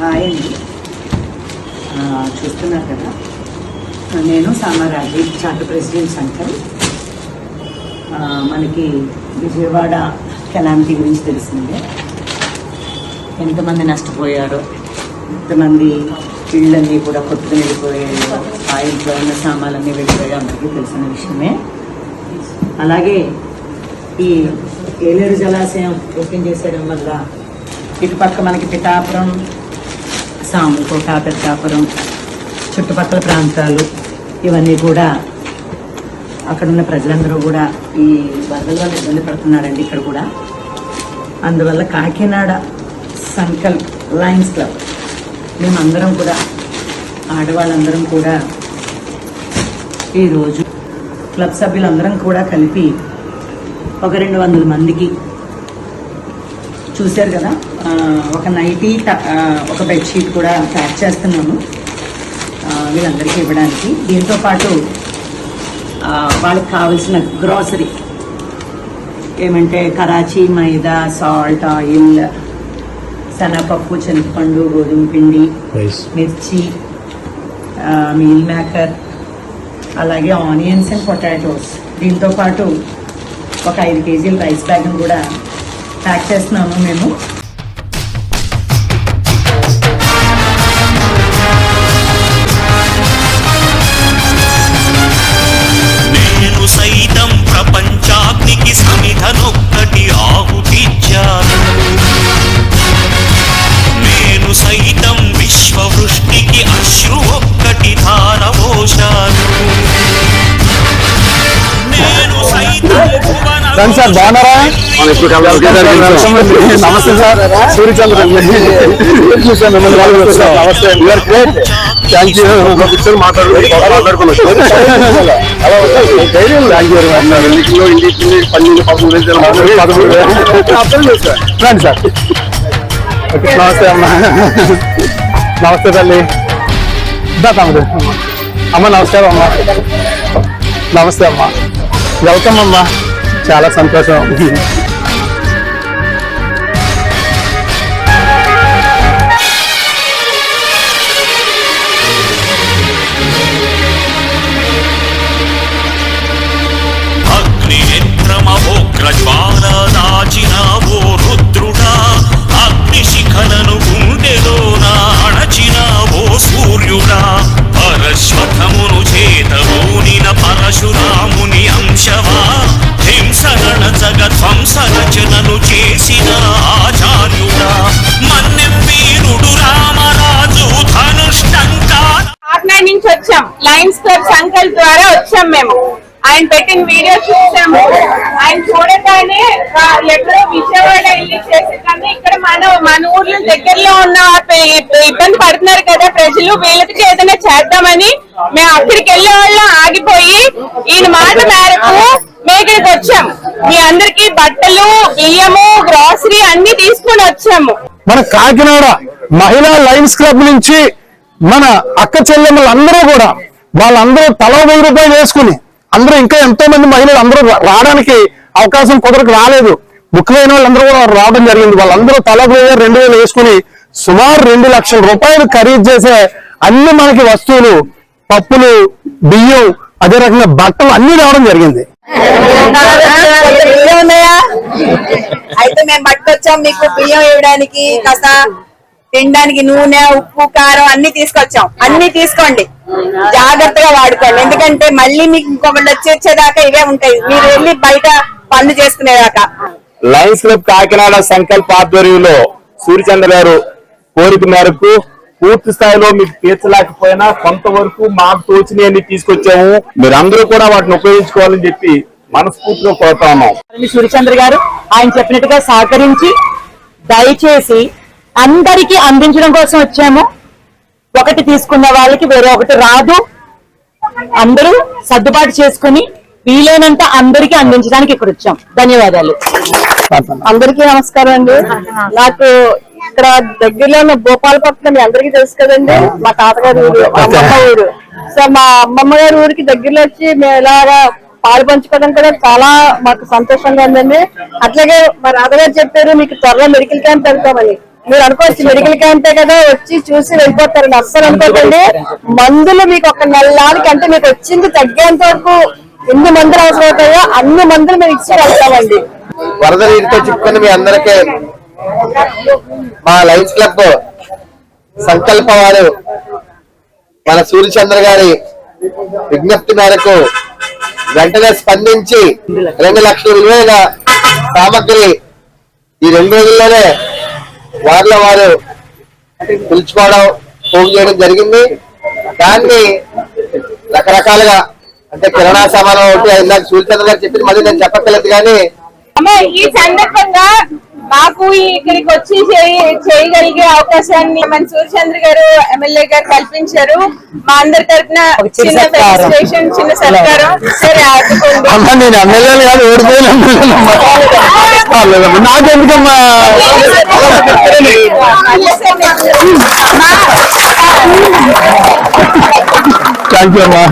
Hi అండి. చూస్తున్నారు కదా? నేను సామారాజీ చార్టర్ ప్రెసిడెంట్ శంకర్ మనకి విజయవాడ కెలామిటీ గురించి తెలిసిందే? ఎంతమంది నష్టపోయారో? ఎంతమంది ఇళ్ళన్నీ కూడా కొట్టుకుని వెళ్ళిపోయాయో ఆ ఇంట్లో ఉన్న సామాన్లన్నీ వెళ్ళిపోయాయో అందరికీ తెలిసిన విషయమే. అలాగే ఈ ఏలేరు జలాశయం ఓపెన్ చేసేయడం వల్ల ఇటుపక్క మనకి పిఠాపురం సాముకోట పెద్దాపురం చుట్టుపక్కల ప్రాంతాలు ఇవన్నీ కూడా అక్కడ ఉన్న ప్రజలందరూ కూడా ఈ వరదల వల్ల ఇబ్బంది పడుతున్నారండి ఇక్కడ కూడా. అందువల్ల కాకినాడ సంకల్ప్ లయన్స్ క్లబ్ మేమందరం కూడా ఆడవాళ్ళందరం కూడా ఈరోజు క్లబ్ సభ్యులందరం కూడా కలిపి ఒక రెండు వందల మందికి చూశారు కదా ఒక నైటీ ఒక బెడ్షీట్ కూడా ప్యాక్ చేస్తున్నాము ఆ, వీళ్ళందరికీ ఇవ్వడానికి. దీంతో పాటు వాళ్ళకి కావాల్సిన గ్రాసరీ ఏమంటే కరాచీ మైదా సాల్ట్ ఆయిల్ శనగపప్పు శనగపండు గోధుమ పిండి మిర్చి మీల్ మేకర్ అలాగే ఆనియన్స్ అండ్ పొటాటోస్ దీంతో పాటు ఒక ఐదు కేజీల రైస్ బ్యాగ్ని కూడా ప్యాక్ చేస్తున్నాము మేము. రండి సార్ బాగున్నారా? నమస్తే సార్ సూర్యచంద్ర థ్యాంక్ యూ కూర్చొని మాట్లాడుకున్నాం రండి సార్ నమస్తే. అమ్మా. నమస్తే తల్లి. తమ్ముడు? అమ్మ నమస్కారం అమ్మా. నమస్తే అమ్మా. వెల్కమ్ అమ్మా. చాలా సంతోషం. అగ్నినేత్రమహోగ్రజ్వాల రుద్రుడా అగ్నిశిఖలను గుండెలోన అణచినావో సూర్యుడా పరశ్వథమును చేతలోనిన పరశురాముని అంశవా జగత్ జగధ్వంస చేసిన ఆచార్యుడా మన్నెం వీరుడు రామరాజు ధనుష్టంకా కాకినాడ నుంచి వచ్చాం. లయన్స్ క్లబ్ సంకల్ ద్వారా వచ్చాం మేము. ఆయన పెట్టిన వీడియో చూసాము. ఆయన చూడగానే ఆ, ఎక్కడో విజయవాడ వెళ్ళి చేసే కానీ ఇక్కడ మన మన ఊర్లో దగ్గరలో ఉన్న ఇబ్బంది పడుతున్నారు కదా ప్రజలు. వీళ్ళకి ఏదైనా చేద్దామని మేము అక్కడికి వెళ్ళే వాళ్ళు. ఆగిపోయి ఈయన మాట మేరకు మేము ఇక్కడికి వచ్చాం. మీ అందరికి బట్టలు బియ్యము గ్రాసరీ అన్ని తీసుకొని వచ్చాము. మన కాకినాడ మహిళా లైన్స్ క్లబ్ నుంచి మన అక్క చెల్లెమ్మలందరూ కూడా వాళ్ళందరూ తల వెయ్యి రూపాయలు వేసుకుని అందరూ ఇంకా ఎంతో మంది మహిళలు అందరూ రావడానికి అవకాశం కుదరకు రాలేదు. బుక్ లేని వాళ్ళందరూ కూడా రావడం జరిగింది. వాళ్ళందరూ తల వెయ్యి రెండు వేలు వేసుకుని సుమారు రెండు లక్షల రూపాయలు ఖరీదు చేసే అన్ని మనకి వస్తువులు పప్పులు బియ్యం అదే రకంగా బట్టలు అన్ని రావడం జరిగింది. బియ్యం ఉన్నాయా అయితే మేము పట్టుకొచ్చాం మీకు బియ్యం వేయడానికి కాస్త తినడానికి నూనె ఉప్పు కారం అన్ని తీసుకొచ్చాం. అన్ని తీసుకోండి. జాగ్రత్తగా వాడుకోండి. ఎందుకంటే మళ్ళీ మీకు ఇంకొకళ్ళు వచ్చి వచ్చేదాకా ఇవే ఉంటాయి. మీరు వెళ్ళి బయట పనులు చేసుకునేదాకా. లయన్స్ క్లబ్ కాకినాడ సంకల్ప ఆధ్వర్యంలో సూర్యచంద్ర గారు కోరిక మేరకు పూర్తి స్థాయిలో మీకు తీర్చలేకపోయినా కొంతవరకు మాకు తోచినవి తీసుకొచ్చాము. మీరందరూ కూడా వాటిని ఉపయోగించుకోవాలని చెప్పి మనస్ఫూర్తిగా కోరుతా ఉన్నాం సూర్యచంద్ర గారు ఆయన చెప్పినట్టుగా సహకరించి దయచేసి అందరికీ అందించడం కోసం వచ్చాము. ఒకటి తీసుకున్న వాళ్ళకి వేరే ఒకటి రాదు. అందరూ సర్దుబాటు చేసుకుని వీలైనంత అందరికీ అందించడానికి ఇక్కడ వచ్చాం. ధన్యవాదాలు. అందరికీ నమస్కారం అండి. నాకు ఇక్కడ దగ్గరలో ఉన్న భోపాలపట్నం మీ అందరికీ తెలుసు కదండి. మా తాతగారి ఊరు మా అమ్మమ్మ ఊరు. సో మా అమ్మమ్మ గారి ఊరికి దగ్గరలో వచ్చి మేము ఇలాగా పాలు పంచుకోవడం కూడా చాలా మాకు సంతోషంగా ఉందండి. అట్లాగే మా రాధగారు చెప్పారు మీకు త్వరలో మెడికల్ క్యాంప్ పెడతామని. మీరు అనుకోవచ్చు మెడికల్ క్యాంపే కదా వచ్చి చూసి వెళ్ళిపోతారని అస్సలు అనుకోకండి. మందులు మీకు ఒక నెలలానికి అంటే మీకు వచ్చింది తగ్గేంత వరకు ఎన్ని మందులు అవసరం అవుతాయో అన్ని మందులు మేము ఇచ్చి వెళ్తామండి. వరద నీటితో చిక్కుకుని మీ అందరికీ మా లైఫ్ క్లబ్ సంకల్ప వారు మన సూర్యచంద్ర గారి విజ్ఞప్తి మేరకు వెంటనే స్పందించి రెండు లక్షల విలువైన సామగ్రి ఈ రెండు రోజుల్లోనే వారిలో వారు పిలుచుకోవడం పోగు చేయడం జరిగింది. దాన్ని రకరకాలుగా అంటే కిరాణా సామాను ఒకటి ఇందాక సూర్యచంద్ర గారు చెప్పింది మళ్ళీ నేను చెప్పక్కర్లేదు కానీ ఈ సందర్భంగా మాకు ఇక్కడికి వచ్చి చేయ- చేయగలిగే అవకాశాన్ని మన సూర్యచంద్ర గారు ఎమ్మెల్యే గారు కల్పించారు. మా అందరి తరఫున చిన్న ఫెలిసిటేషన్ చిన్న సత్కారం. సరే. నాకెందుకమ్మా? థ్యాంక్ యూ అమ్మా.